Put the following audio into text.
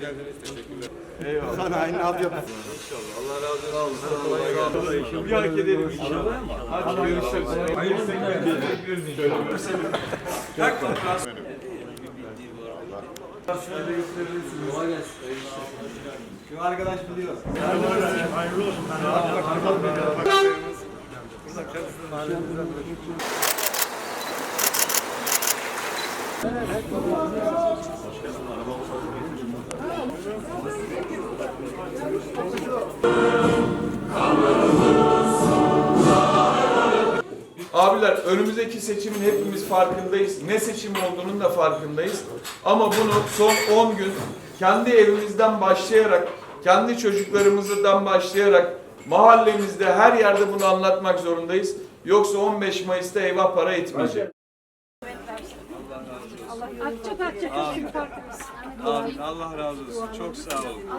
geldiniz. Teşekkürler. Eyvallah. Sana aynı altyapı. Allah razı olsun. Kolay gelsin. Bir hak edelim inşallah. Hadi görüşürüz. Hayırlı günler. Görüşürüz. Kalk kontrast. Şu arkadaş biliyor. Abiler önümüzdeki seçimin hepimiz farkındayız. Ne seçim olduğunun da farkındayız. Ama bunu son 10 gün kendi evimizden başlayarak, kendi çocuklarımızdan başlayarak mahallemizde her yerde bunu anlatmak zorundayız. Yoksa 15 Mayıs'ta eyvah para etmeyecek. Atacak. Çünkü farkımız. Allah razı olsun. Çok sağ olun.